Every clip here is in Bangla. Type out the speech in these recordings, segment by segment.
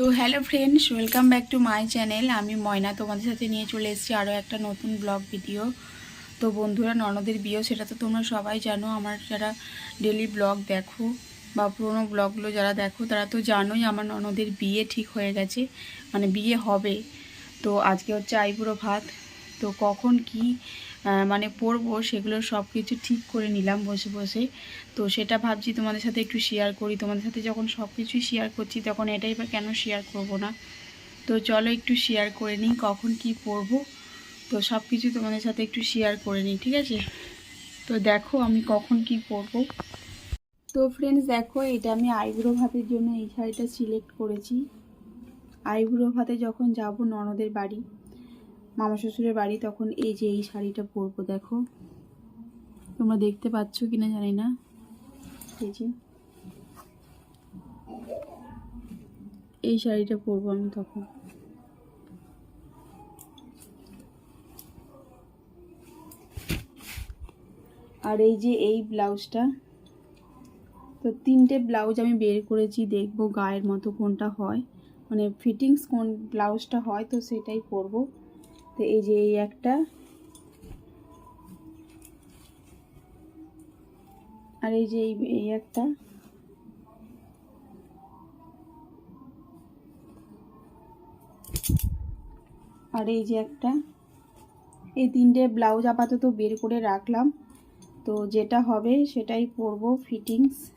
তো hello friends, welcome back to my channel. আমি ময়না, তোমাদের সাথে নিয়ে চলে এসেছি আরও একটা নতুন ব্লগ ভিডিও। তো বন্ধুরা, ননদের বিয়ে সেটা তো তোমরা সবাই জানো। আমার যারা ডেলি ব্লগ দেখো বা পুরোনো ব্লগগুলো যারা দেখো, তারা তো জানোই আমার ননদের বিয়ে ঠিক হয়ে গেছে মানে বিয়ে হবে। তো আজকে হচ্ছে আইবুড়ো ভাত। তো কখন কি মানে পরবো, সেগুলো সব কিছু ঠিক করে নিলাম বসে বসে। তো সেটা ভাবছি তোমাদের সাথে একটু শেয়ার করি। তোমাদের সাথে যখন সব কিছুই শেয়ার করছি, তখন এটাই বা কেন শেয়ার করব না? তো চলো একটু শেয়ার করে নিই, কখন কি পরবো। তো সব কিছু তোমাদের সাথে একটু শেয়ার করে নিই, ঠিক আছে? তো দেখো আমি কখন কি পরবো। তো ফ্রেন্ডস দেখো এটা আমি আইব্রো ভাতের জন্য এই শাড়িটা সিলেক্ট করেছি। আইব্রো ভাতে যখন যাব ননদের বাড়ি মামা শ্বশুরের বাড়ি, তখন এই যে এই শাড়িটা পরবো, দেখো। তোমরা দেখতে পাচ্ছ কিনা জানি না। এই যে। এই শাড়িটা পরবো আমি তখন। আর এই যে এই ব্লাউজটা, তো তিনটে ব্লাউজ আমি বের করেছি, দেখব গায়ের মতো কোনটা হয়। মানে ফিটিংস কোন ব্লাউজটা হয়, তো সেটাই পরবো। তো এই যে এই একটা। আর এই যে এই- একটা। আর এই যে একটা। এই তিনটে ব্লাউজ আপাতত বের করে রাখলাম। তো যেটা হবে সেটাই পরবো ফিটিংস।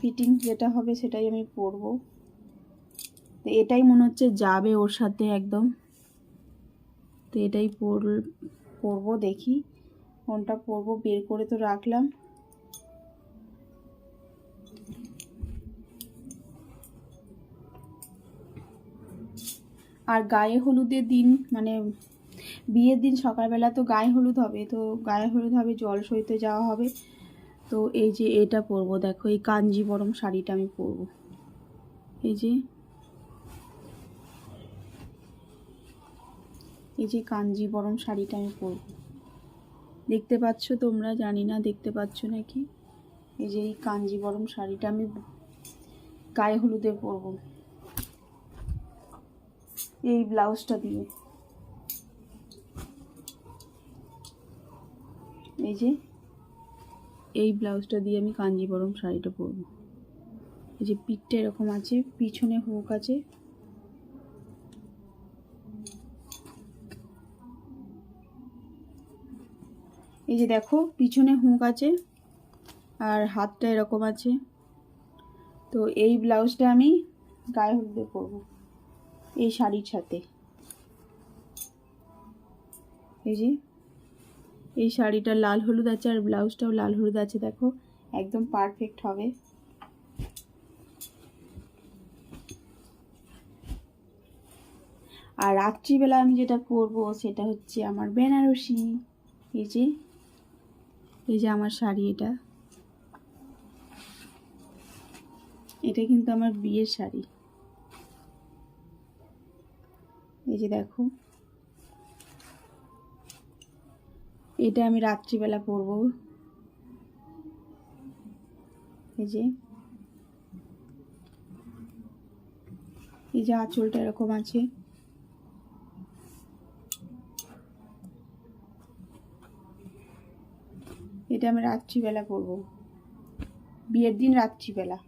ফিটিংস যেটা হবে সেটাই আমি পরবো। তো এটাই মনে হচ্ছে যাবে ওর সাথে একদম। তো এটাই পর পরবো দেখি। কোনটা পরবো বের করে তো রাখলাম। আর গায়ে হলুদের দিন মানে বিয়ের দিন সকালবেলা তো গায়ে হলুদ হবে, তো গায়ে হলুদ হবে, জল সইতে যাওয়া হবে। তো এই যে এটা পরবো, দেখো, এই কাঞ্জিবরম শাড়িটা আমি পরবো। এই যে এই যে কাঞ্জিবরম শাড়িটা আমি পরবো। দেখতে পাচ্ছ তোমরা? জানি না, দেখতে পাচ্ছ নাকি? এই যে এই কাঞ্জিবরম শাড়িটা আমি গায়ে হলুদে পরবো। এই ব্লাউজটা দিয়ে। এই যে এই ব্লাউজটা দিয়ে আমি কাঞ্জিবরম শাড়িটা পরবো। এই যে পিঠটা এরকম আছে, পিছনে হুক আছে। এই যে দেখো, পিছনে হুঁক আছে আর হাতটা এরকম আছে। তো এই ব্লাউজটা আমি গায়ে হলুদে পরবো, এই শাড়ির সাথে। এই যে, এই শাড়িটা লাল হলুদ আছে আর ব্লাউজটাও লাল হলুদ আছে, দেখো, একদম পারফেক্ট হবে। আর রাত্রিবেলা আমি যেটা পরবো সেটা হচ্ছে আমার বেনারসি, এই যে। এই যে আমার শাড়ি এটা। এটা কিন্তু আমার বিয়ের শাড়ি। এই যে দেখো। এটা আমি রাত্রিবেলা পরবো। এই যে। এই যে আঁচলটা এরকম আছে। এটা আমি রাত্রিবেলা পরবো বিয়ের দিন রাত্রিবেলা।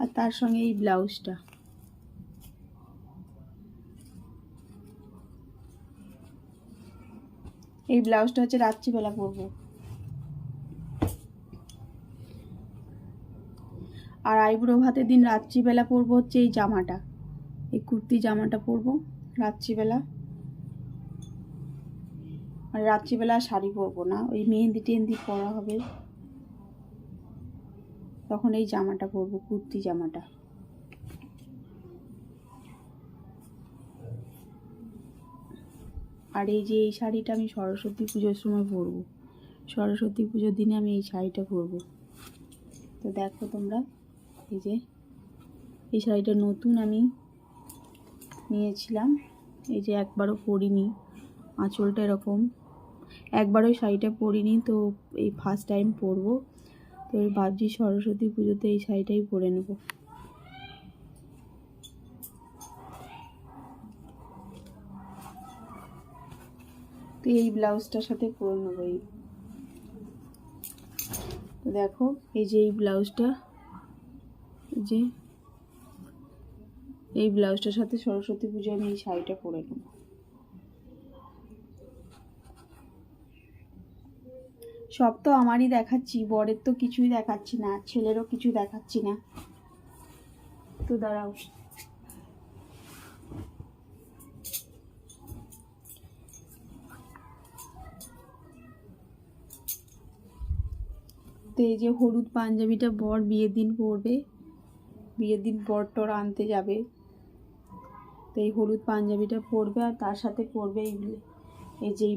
আর তার সঙ্গে এই ব্লাউজটা। এই ব্লাউজটা হচ্ছে রাত্রিবেলা পরবো আর আইবুড়ো ভাতের দিন রাত্রিবেলা পরবো হচ্ছে এই জামাটা। এই কুর্তি জামাটা পরবো রাত্রিবেলা। রাত্রিবেলা শাড়ি পরবো না। ওই মেহেন্দি টেহেন্দি পরা হবে। তখন এই জামাটা পরবো, কুর্তি জামাটা। আর এই যে এই শাড়িটা আমি সরস্বতী পুজোর সময় পরবো। সরস্বতী পুজোর দিনে আমি এই শাড়িটা পরবো। তো দেখো তোমরা, এই যে এই শাড়িটা নতুন আমি নিয়েছিলাম। এই যে একবারও পরিনি। আঁচলটা এরকম। একবার ওই শাড়িটা পরিনি, তো এই ফার্স্ট টাইম পরবো। তো এই ভাবছি সরস্বতী পুজোতে এই শাড়িটাই পরে নেব। তো এই ব্লাউজটার সাথে পরে নেব এই। তো দেখো, এই যে এই ব্লাউজটা যে, এই ব্লাউজটার সাথে সরস্বতী পুজোয় আমি এই শাড়িটা পরে নেব। সব তো আমারই দেখাচ্ছি, বরের তো কিছুই দেখাচ্ছি না ছেলেরও কিছু দেখাচ্ছি না। তো দাঁড়াও। তো এই যে হলুদ পাঞ্জাবিটা বর বিয়ের দিন পরবে, বিয়ের দিন বর টর আনতে যাবে। তো এই হলুদ পাঞ্জাবিটা পরবে আর তার সাথে পরবে এই এই যে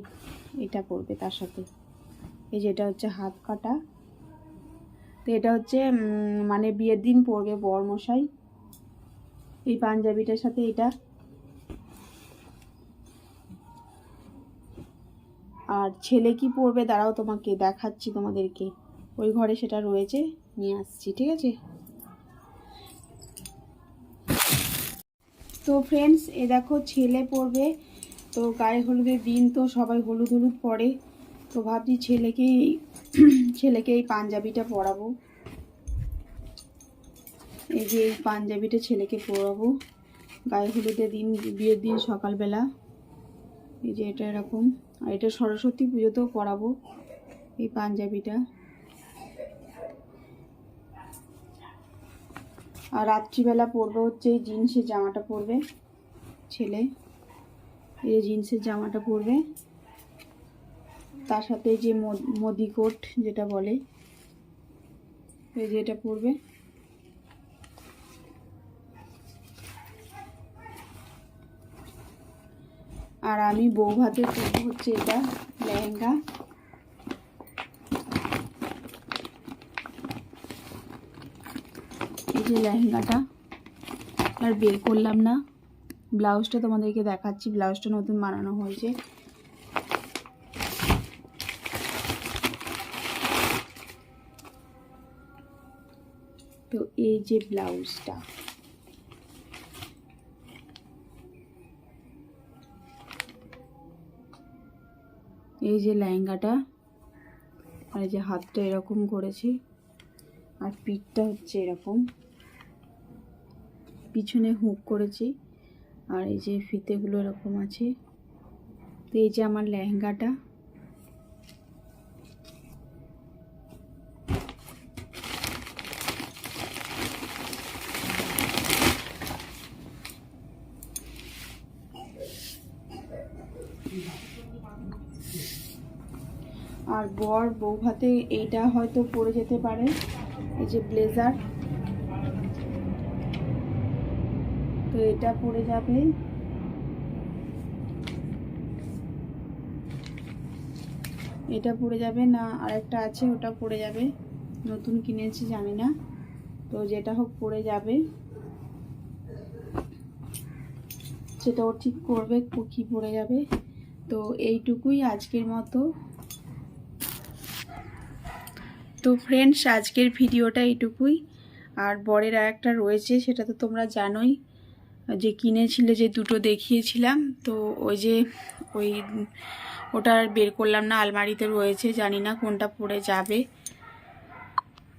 এটা পরবে তার সাথে। এই যে এটা হচ্ছে হাত কাটা। তো এটা হচ্ছে মানে বিয়ের দিন পরবে বর মশাই এই পাঞ্জাবিটার সাথে এটা। আর ছেলে কি পরবে দাঁড়াও তোমাকে দেখাচ্ছি তোমাদেরকে। ওই ঘরে সেটা রয়েছে, নিয়ে আসছি, ঠিক আছে? তো ফ্রেন্ডস এ দেখো ছেলে পরবে, তো গায়ে হলুদের দিন তো সবাই হলুদ হলুদ পরে। তো ভাবছি ছেলেকে ছেলেকে এই পাঞ্জাবিটা পরাবো এই যে এই পাঞ্জাবিটা ছেলেকে পরাবো গায়ে হলুদের দিন, বিয়ের দিন সকালবেলা। এই যে এটা এরকম। আর এটা সরস্বতী পুজোতেও পরাবো এই পাঞ্জাবিটা। আর রাত্রিবেলা পরবে হচ্ছে এই জিন্সের জামাটা পরবে ছেলে। এই জিন্সের জামাটা পরবে। তার সাথে যে মদ- কোট যেটা বলে, এই যে এটা পরবে। আর আমি বউ ভাতে পরবো হচ্ছে এটা, লেহেঙ্গা। এই যে লেহেঙ্গাটা, আর বের করলাম না। ব্লাউজটা তোমাদেরকে দেখাচ্ছি, ব্লাউজটা নতুন বানানো হয়েছে। তো এই যে ব্লাউজটা। এই যে লেহেঙ্গাটা, আর যে হাতটা এরকম করেছি, আর পিঠটা হচ্ছে এরকম। পিছনে হুক করেছি, আর এই যে ফিতেগুলো এরকম আছে। তো এই যে আমার লেহেঙ্গাটা আর বর বউ ভাতে এইটা হয়তো পরে যেতে পারে। এই যে ব্লেজার। তো এটা পরে যাবে। এটা পরে যাবে না, আরেকটা আছে, ওটা পরে যাবে। নতুন কিনেছি, জানি না। তো যেটা হোক পরে যাবে। সেটা ও ঠিক করবে, কো- পরে যাবে। তো এইটুকুই আজকের মতো। তো ফ্রেন্ডস আজকের ভিডিওটা এটুকুই। আর বরের আর একটা রয়েছে, সেটা তো তোমরা জানোই। যে কিনেছিলে, যে দুটো দেখিয়েছিলাম, তো ওই যে ওই ওটা আর বের করলাম না, আলমারিতে রয়েছে, জানি না কোনটা পড়ে যাবে।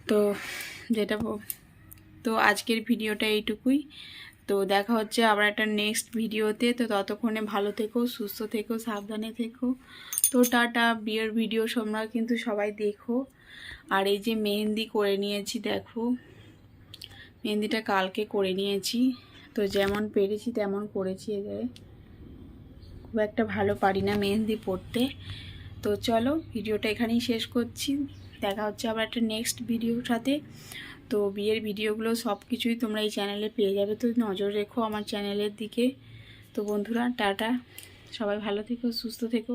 তো যেটা তো আজকের ভিডিওটা এইটুকুই। তো দেখা হচ্ছে আবার একটা নেক্সট ভিডিওতে। তো ততক্ষণে ভালো থেকো, সুস্থ থেকো, সাবধানে থেকো। তো টাটা, বিয়ের ভিডিও তোমরা কিন্তু সবাই দেখো। আর এই যে মেহেন্দি করে নিয়েছি, দেখো। মেহেন্দিটা কালকে করে নিয়েছি। তো যেমন পেরেছি তেমন করেছি এদের খুব একটা ভালো পারি না মেহেন্দি পড়তে তো চলো, ভিডিওটা এখানেই শেষ করছি। দেখা হচ্ছে আবার একটা নেক্সট ভিডিওর সাথে। তো বিয়ের ভিডিওগুলো সব কিছুই তোমরা এই চ্যানেলে পেয়ে যাবে। তো নজর রেখো আমার চ্যানেলের দিকে। তো বন্ধুরা, টাটা। সবাই ভালো থেকো, সুস্থ থেকো।